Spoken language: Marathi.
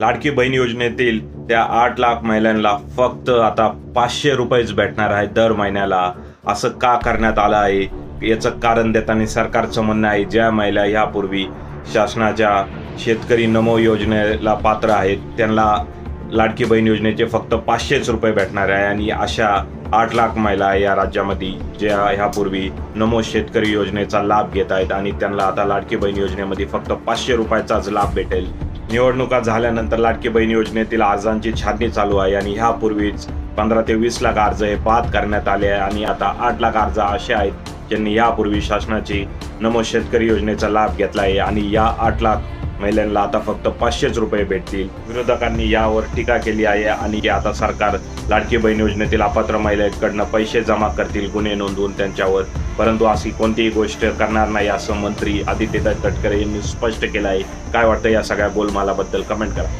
लाडकी बहीण योजनेतील त्या आठ लाख महिलांना फक्त आता पाचशे रुपयेच भेटणार आहे दर महिन्याला. असं का करण्यात आलं आहे? याचं कारण देताना सरकारचं म्हणणं आहे ज्या महिला ह्यापूर्वी शासनाच्या शेतकरी नमो योजनेला पात्र आहेत त्यांना लाडकी बहीण योजनेचे फक्त पाचशेच रुपये भेटणार आहे. आणि अशा आठ लाख महिला या राज्यामध्ये ज्या ह्यापूर्वी नमो शेतकरी योजनेचा लाभ घेत आहेत आणि त्यांना आता लाडकी बहीण योजनेमध्ये फक्त पाचशे रुपयाचाच लाभ भेटेल. निवडणुका झाल्यानंतर लाडकी बहीण योजनेतील अर्जांची छाननी चालू आहे आणि ह्यापूर्वीच पंधरा ते वीस लाख अर्ज हे बाद करण्यात आले आहे आणि आता आठ लाख अर्ज असे आहेत ज्यांनी यापूर्वी शासनाची नमो शेतकरी योजनेचा लाभ घेतला आहे आणि या आठ लाख महिलांना आता फक्त पाचशेच रुपये भेटतील. विरोधकांनी यावर टीका केली आहे आणि आता सरकार लाडकी बहीण योजनेतील अपात्र महिलांकडनं पैसे जमा करतील गुन्हे नोंदवून त्यांच्यावर. परंतु अशी कोणतीही गोष्ट करणार नाही असं मंत्री आदित्य तटकरे यांनी स्पष्ट केलं आहे. काय वाटतं या सगळ्या गोलमालाबद्दल कमेंट करा.